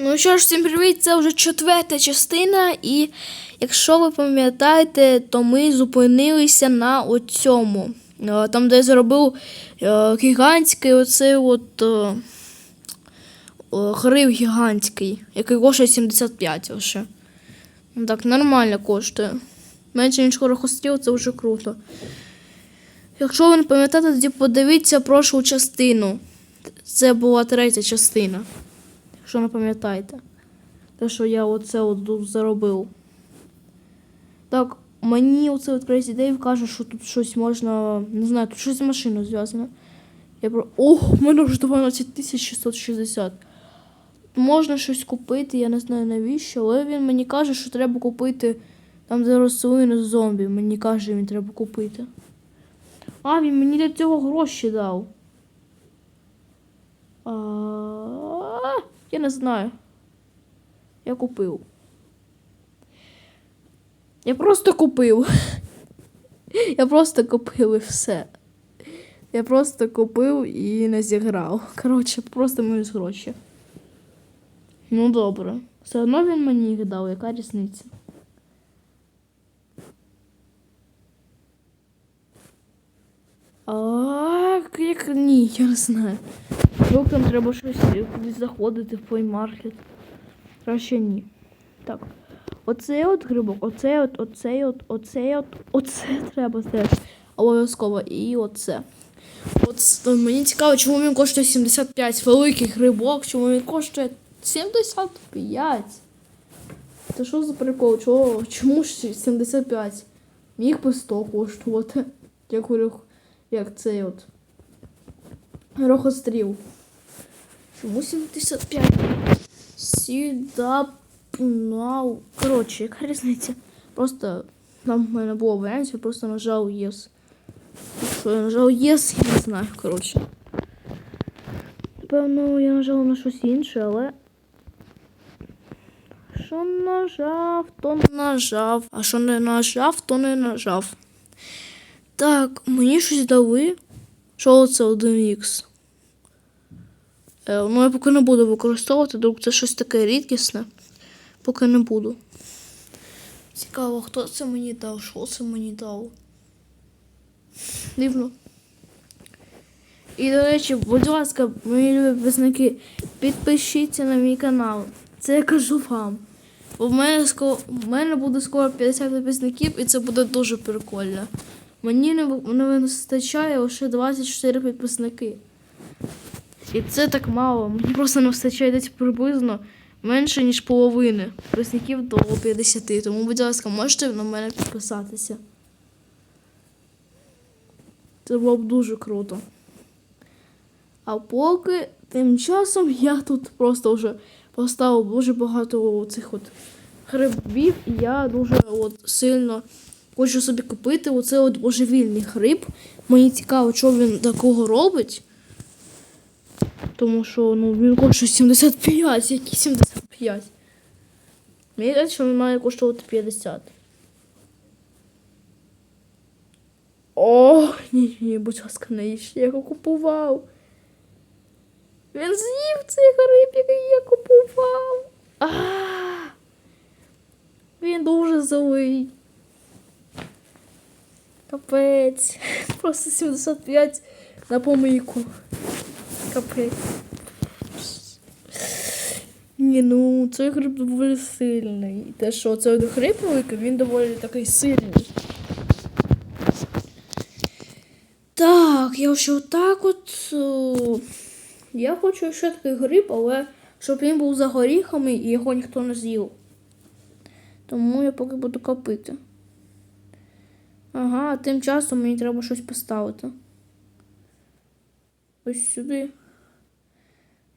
Ну що ж, всім привіт, це вже четверта частина, і якщо ви пам'ятаєте, то ми зупинилися на оцьому. Е, Там, де я зробив е, гігантський оцей от е, е, гігантський, який коштує 75 лише. Ну Так, нормально коштує. Менше ніж хорохостріл, це вже круто. Якщо ви не пам'ятаєте, тоді подивіться прошлу частину. Це була третя частина. Якщо не пам'ятаєте. Те, що я оце от тут заробив. Так, мені оце от Crazy Dave каже, що тут щось можна. Не знаю, тут щось з машиною зв'язано. Я про. Ох, у мене вже 12 660. Можна щось купити, я не знаю навіщо, але він мені каже, що треба купити там, де рослини зомбі. Мені каже, він треба купити. А, він мені для цього гроші дав. А, я не знаю. Я купив. Я просто купив. Я просто купив і все. Я просто купив і не зіграв. Коротше, просто мінус гроші. Ну добре. Все одно він мені їх дав, яка різниця? А, як ні, я не знаю. Там треба щось кудись заходити в плеймаркет. Краще ні. Так. Оцей от грибок, оцей от, оцей от, оцей от, оце треба теж. Обов'язково. І оце. От е, мені цікаво, чому він коштує 75 великий грибок, чому він коштує 75. Це що за прикол? Чого, чому ж 75? Міг би 100 коштувати. Як говорю, як цей от. Рохостріл. Чому 75? Сюда нау. Коротше, яка різниця? Просто там в мене було варіант, я просто нажав Yes. Якщо я нажав Yes, я не знаю, коротше. Напевно, я нажала на щось інше, але. Що нажав, то нажав. А що не нажав, то не нажав. Так, мені щось дали. Що це 1х? Е, ну, я поки не буду використовувати, друг, це щось таке рідкісне. Поки не буду. Цікаво, хто це мені дав, що це мені дав. Дивно. І, до речі, будь ласка, мої любі підписники, підпишіться на мій канал. Це я кажу вам. Бо в мене, скоро, в мене буде скоро 50 підписників, і це буде дуже прикольно. Мені не, не вистачає лише 24 підписники. І це так мало. Мені просто не вистачає десь приблизно менше, ніж половини підписників до 50. Тому, будь ласка, можете на мене підписатися. Це було б дуже круто. А поки тим часом я тут просто вже поставив дуже багато цих от грибів, і я дуже от сильно хочу собі купити оце от божевільний гриб. Мені цікаво, що він такого робить. Тому що ну, він коштує 75, які 75. Мені здається, що він має коштувати 50. О, ні, ні, будь ласка, навіщо я його купував? Він з'їв цей гриб, який я купував. А, він дуже злий. Капець. Просто 75 на помийку. Капець. Ні, ну цей гриб доволі сильний. Те, що цей гриб він доволі такий сильний. Так, я ще отак от. о, Я хочу ще такий гриб, але щоб він був за горіхами і його ніхто не з'їв. Тому я поки буду копити. Ага, а тим часом мені треба щось поставити. Ось сюди.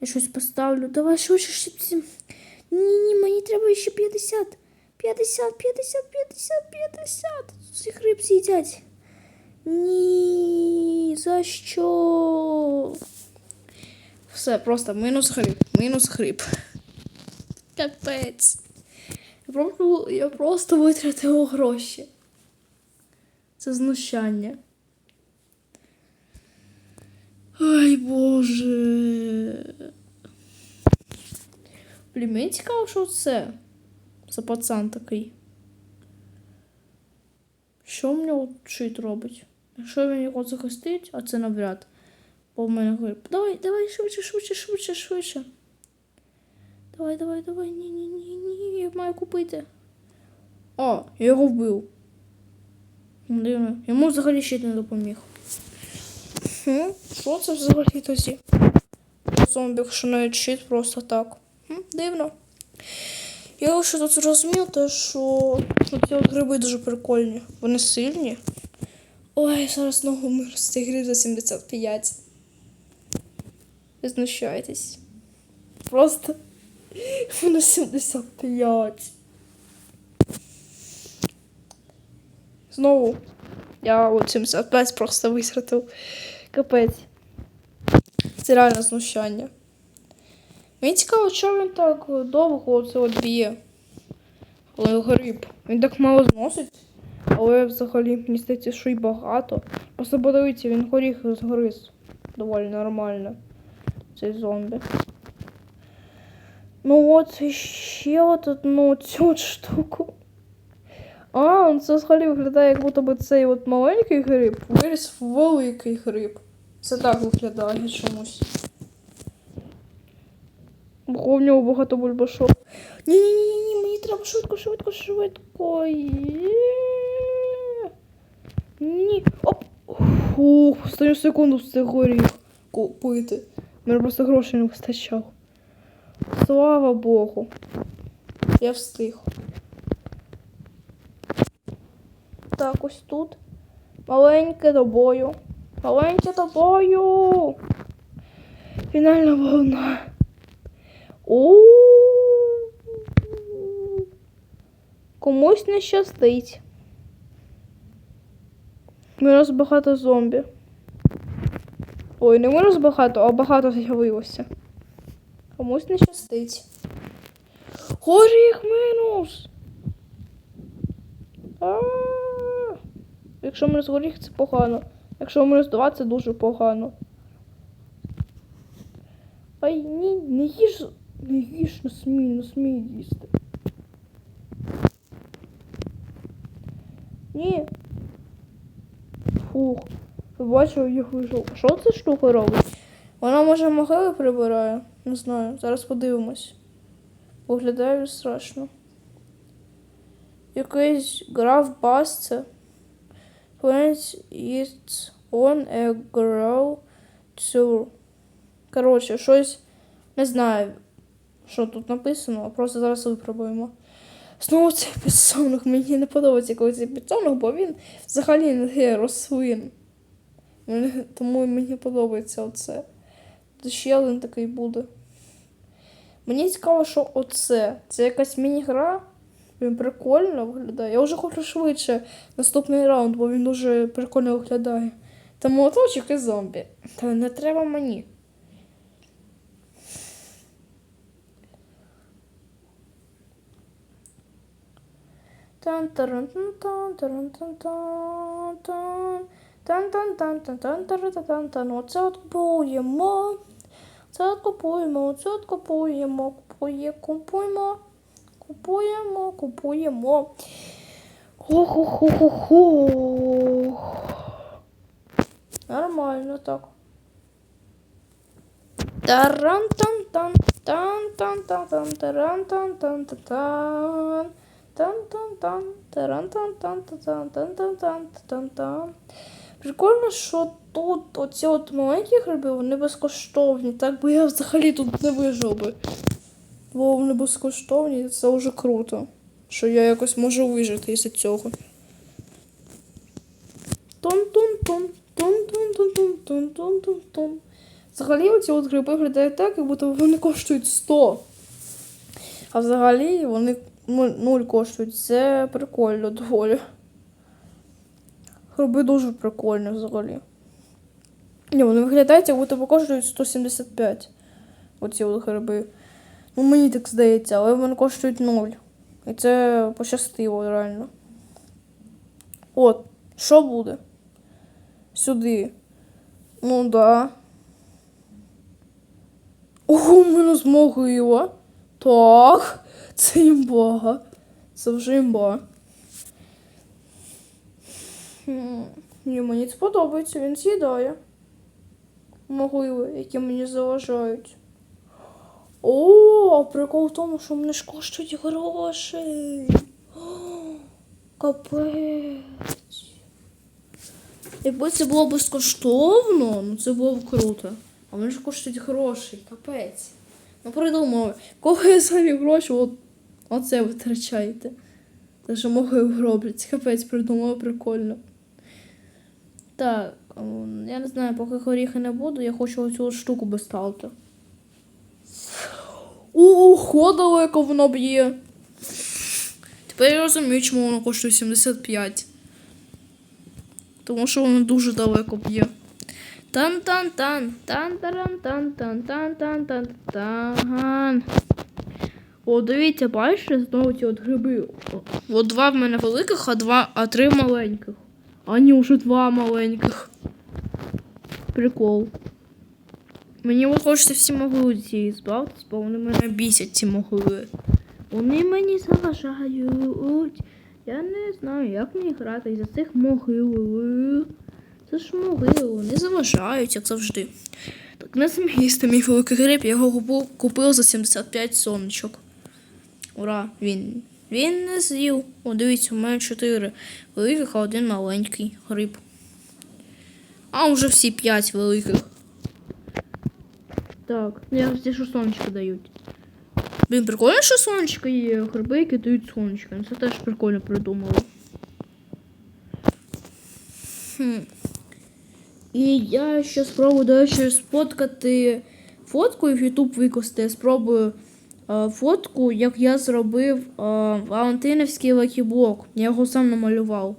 Я щось поставлю. Давай швидше ще. Ні, ні, мені треба ще 50. 50, 50, 50, 50. Цей гриб з'їдять. Ні, за що? Все, просто мінус гриб. Мінус гриб. Капець. Я просто, я просто витратила гроші. Це знущання. Ой, Боже. Блін, цікаво, що це за пацан такий. Що мені от чит робить? Якщо він його захистить, а це навряд. Бо в мене гриб. Давай, давай, швидше, швидше, швидше, швидше. Давай, давай, давай. Ні, ні, ні, ні, я маю купити. О, я його вбив. Дивно. Йому взагалі щит не допоміг. Хм, Що це взагалі тоді? Зомбі, якщо навіть щит просто так. Дивно. Я ще тут зрозумів, те, що, ці гриби дуже прикольні. Вони сильні. Ой, зараз знову мир з цих гриб за 75. Ви. Просто на 75. Знову. Я от 75 просто висратив. Капець. Це реально знущання. Мені цікаво, що він так довго оце от б'є. Але гриб. Він так мало зносить. Але взагалі мені здається, що й багато. Просто подивіться, він горіх згриз. Доволі нормально. Цей зомбі. Ну от ще от одну цю штуку. А, це взагалі виглядає, як будто би цей от маленький гриб виріс в великий гриб. Це так виглядає чомусь. Бо в нього багато бульбашок. Ні, ні, ні, ні, мені треба швидко, швидко, швидко. Ні. Оп. Фух, останню секунду все горіх купити. Мене просто грошей не вистачало. Слава Богу. Я встиг. Так, ось тут. Маленьке до бою. Маленьке до бою. Фінальна волна. У Комусь не щастить. Мінус багато зомбі. Ой, не мінус багато, а багато з'явилося. Комусь не щастить. Горіх мінус. А. Якщо мінус горіх, це погано. Якщо мінус два, це дуже погано. Ай, ні, не їж, не їж, не смій, не смій їсти. Ні. Фух. Побачив, їх вийшов. Що ця штука робить? Вона може могили прибирає? Не знаю. Зараз подивимось. Виглядає страшно. Якийсь граф басце. When it's on a grow tour. Коротше, щось не знаю, що тут написано, просто зараз випробуємо. Знову цей підсовник. Мені не подобається коли цей підсовник, бо він взагалі не є рослин. Тому мені подобається оце. Тут ще один такий буде. Мені цікаво, що оце. Це якась міні-гра. Він прикольно виглядає. Я вже хочу швидше наступний раунд, бо він дуже прикольно виглядає. Та молоточок і зомбі. Та не треба мені. Тан таран тан тан таран тан тан тан тан тан тан тан тан таран тан тан тан Оце от купуємо. Це от купуємо, оце от купуємо, купує, купуємо, купуємо, купуємо. Хо-хо-хо-хо-хо. Нормально так. таран тан тан Прикольно, що тут оці от маленькі гриби, вони безкоштовні, так би я взагалі тут не вижив би. Бо вони безкоштовні, це вже круто. Що я якось можу вижити із цього. Тун-тун-тун-тун-тун-тун-тун-тун-тун. Взагалі оці от гриби виглядають так, як будто вони коштують 100. А взагалі вони 0 коштують. Це прикольно доволі. Гриби дуже прикольні взагалі. Ні, вони виглядають, як будто коштують 175. Оці от гриби. Ну, мені так здається, але вони коштують 0. І це пощастило реально. От, що буде? Сюди. Ну да. Ого, мінус могила. Так, це імбога. Це вже імба. Ні, мені це подобається, він з'їдає. Могили, які мені заважають. О, прикол в тому, що вони ж коштують грошей. Капець. Якби це було безкоштовно, ну це було б круто. А вони ж коштують грошей, капець. Ну придумали, кого я самі гроші, от оце витрачаєте. Те, що могили роблять. Капець придумали прикольно. Так, я не знаю, поки горіхи не буду, я хочу оцю штуку поставити. Ого, далеко воно б'є. Тепер я розумію, чому воно коштує 75. Тому що воно дуже далеко б'є. Тан-тан-тан, тан-таран-тан-тан-тан-тан-тан-тан. О, дивіться, бачите, знову ті от гриби. От два в мене великих, а два, а три маленьких. А ні, вже два маленьких. Прикол. Мені от хочеться всі могили ці збавитись, бо вони мене бісять, ці могили. Вони мені заважають. Я не знаю, як мені грати із цих могил. Це ж могили, вони заважають, як завжди. Так, не змісти мій великий гриб, я його купив, за 75 сонечок. Ура, він. Він не з'їв. О, дивіться, у мене 4 великих, а один маленький гриб. А вже всі 5 великих. Так, я ті, що сонечко дають. Блін, прикольно, що сонечко є, гриби, які дають сонечко. Це теж прикольно придумали. Хм. І я ще спробую, до речі, сфоткати фотку і в YouTube викласти. Спробую е, фотку, як я зробив е, Валентинівський лакіблок. Я його сам намалював.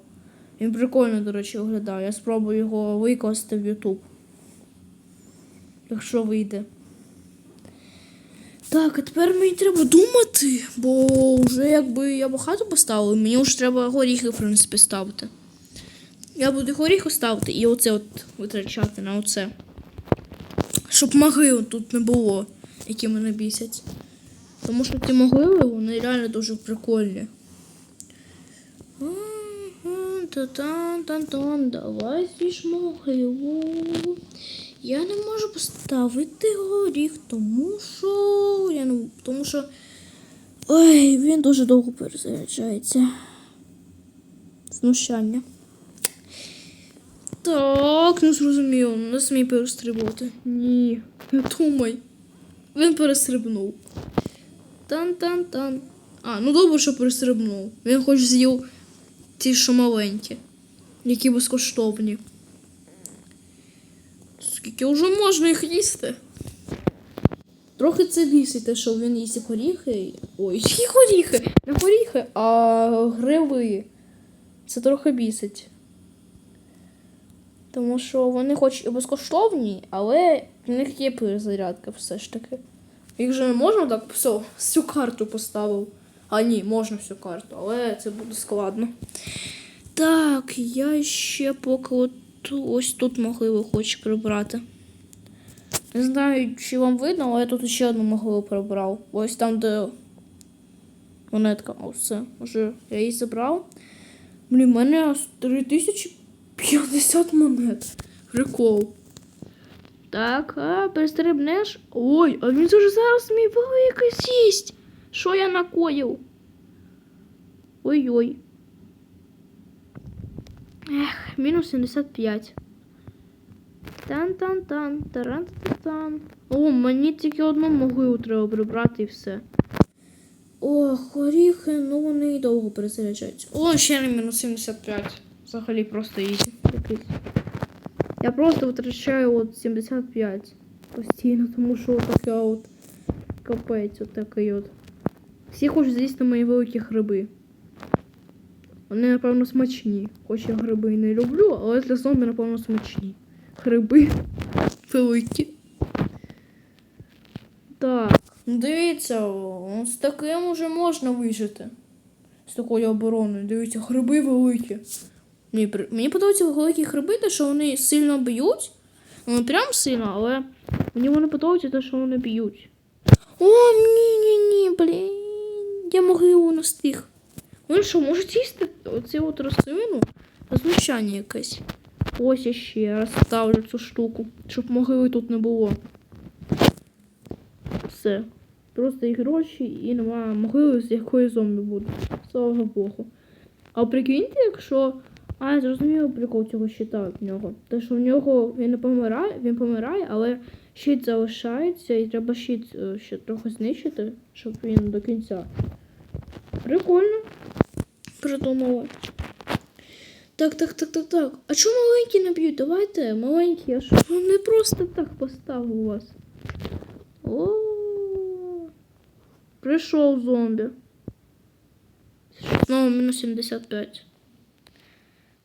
Він прикольно, до речі, виглядає. Я спробую його викласти в YouTube. Якщо вийде. Так, а тепер мені треба думати, бо вже якби я багато поставив, мені вже треба горіхи, в принципі, ставити. Я буду горіхи ставити і оце от витрачати на оце. Щоб могил тут не було, які мене бісять. Тому що ті могили, вони реально дуже прикольні. Давай з'їж могилу. Я не можу поставити горіх, тому що. Я не... Тому що. Ой, він дуже довго перезаряджається. Знущання. Так, не зрозуміло, не смій перестрибувати. Ні, не думай. Він перестрибнув. Тан-тан-тан. А, ну добре, що перестрибнув. Він хоч з'їв ті, що маленькі, які безкоштовні. Скільки вже можна їх їсти? Трохи це бісить, те, що він їсть горіхи. Ой, які горіхи! Не горіхи, а гриби. Це трохи бісить. Тому що вони хоч і безкоштовні, але в них є перезарядка все ж таки. Їх же не можна так все, всю карту поставив. А ні, можна всю карту, але це буде складно. Так, я ще поки от, ось тут могливо хоч прибрати. Не знаю, чи вам видно, але я тут ще одну могилу прибрав. Ось там, де монетка, ось все. Вже я її забрав. Блін, в мене 3000 50 монет. Прикол. Так, а перестрибнеш. Ой, а він вже зараз мій великий з'їсть. Що я накоїв? Ой-ой. Ех, мінус 75. Тан-тан-тан, таран-тан-тан. О, мені тільки одну могилу треба прибрати і все. Ох, горіхи, ну вони і довго перезаряджаються. О, ще не мінус 75. Взагалі просто ізі. якийсь. Я просто витрачаю от 75 постійно, тому що таке от капець, от такий от. Всі хочуть з'їсти мої великі гриби. Вони, напевно, смачні. Хоч я гриби і не люблю, але для зомбі, напевно, смачні. Гриби великі. Так. Дивіться, з таким уже можна вижити. З такою обороною. Дивіться, гриби великі. Мені, мені подобаються великі гриби, те, що вони сильно б'ють. Ну, прям сильно, але мені вони подобаються те, що вони б'ють. О, ні, ні, ні, могилу не встиг. Вони що, можуть їсти оцю от рослину? Та якесь. Ось я ще раз ставлю цю штуку, щоб могили тут не було. Все. Просто і гроші, і немає могили, з якої зомбі буде. Слава Богу. А прикиньте, якщо. А, я зрозумів прикол цього щита в нього. Те, що в нього він не помирає, він помирає, але щит залишається, і треба щит е, ще трохи знищити, щоб він до кінця. Прикольно. Придумала. Так, так, так, так, так. А чому маленькі не б'ють? Давайте, маленькі, я ж ну, не просто так поставив вас. О, прийшов зомбі. Знову мінус 75.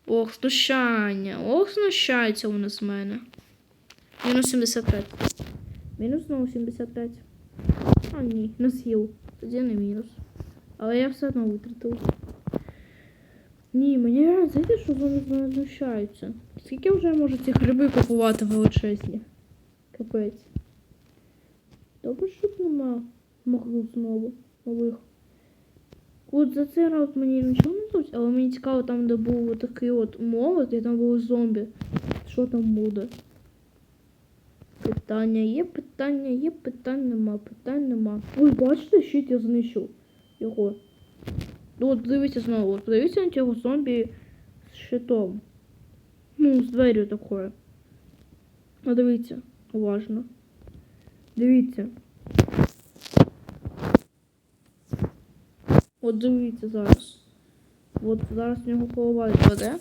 Ох, знущання. Ох, знущаються вони з мене. Мінус 75. Мінус знову 75. А, ні, не з'їв. Тоді не мінус. Але я все одно витратив. Ні, мені реально, знаєте, що вони з мене знущаються. Скільки вже можу ці гриби купувати величезні? Капець. Добре, щоб нема могил знову нових. От за цей раз мені нічого не дадуть, але мені цікаво там, де був такий от молот, і там були зомбі. Що там буде? Питання є, питання є, питань нема, питань нема. Ой, бачите, щит я знищив його. Ну, от дивіться знову, от подивіться на цього зомбі з щитом. Ну, з дверю такою. Ну, дивіться, уважно. Дивіться. От дивіться зараз. От зараз в нього голова відпаде.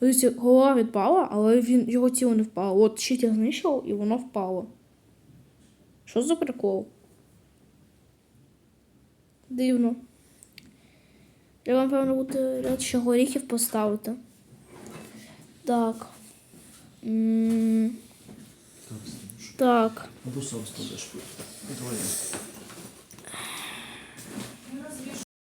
Дивіться, голова відпала, але він, його тіло не впало. От щит я знищив і воно впало. Що за прикол? Дивно. Треба, напевно, буде ряд ще горіхів поставити. Так. М, Так, Станюш. Так. Або сам складеш. Давай.